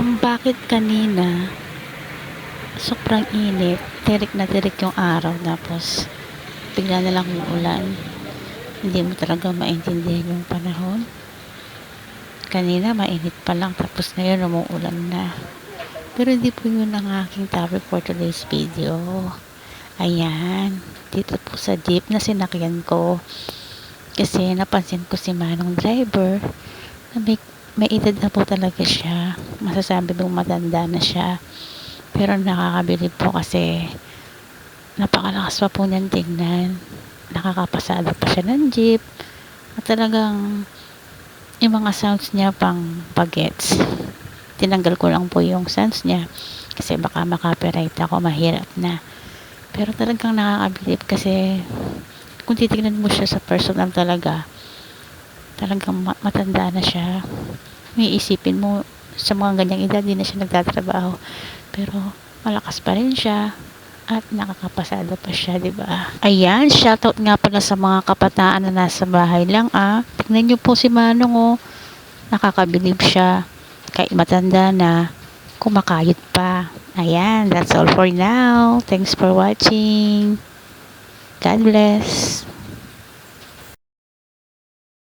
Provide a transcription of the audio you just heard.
kung bakit kanina sobrang init, tirik na tirik yung araw tapos bigla na lang umuulan. Hindi mo talaga maintindihan yung panahon. Kanina mainit pa lang tapos ngayon umuulan na. Pero hindi po yun ang aking topic for today's video. Ayan, dito po sa jeep na sinakyan ko. Kasi napansin ko si Manong driver na may, may edad na po talaga siya. Masasabi kong matanda na siya. Pero nakakabilib po kasi napakalakas pa po niyan tingnan. Nakakapasada pa siya ng jeep. At talagang yung mga sounds niya pang pagets. Tinanggal ko lang po yung sounds niya kasi baka makapiright ako, mahirap na. Pero talagang nakakabilib kasi kung titignan mo siya sa personal talaga, talagang ma- matanda na siya. May isipin mo, sa mga ganyang edad, hindi na siya nagtatrabaho. Pero malakas pa rin siya at nakakapasado pa siya, di ba? Ayan, shoutout nga pala sa mga kabataan na nasa bahay lang, ah. Tignan niyo po si Manong, oh. Nakakabilib siya. Kahit matanda na, kumakayot pa. Ayan, that's all for now. Thanks for watching. God bless.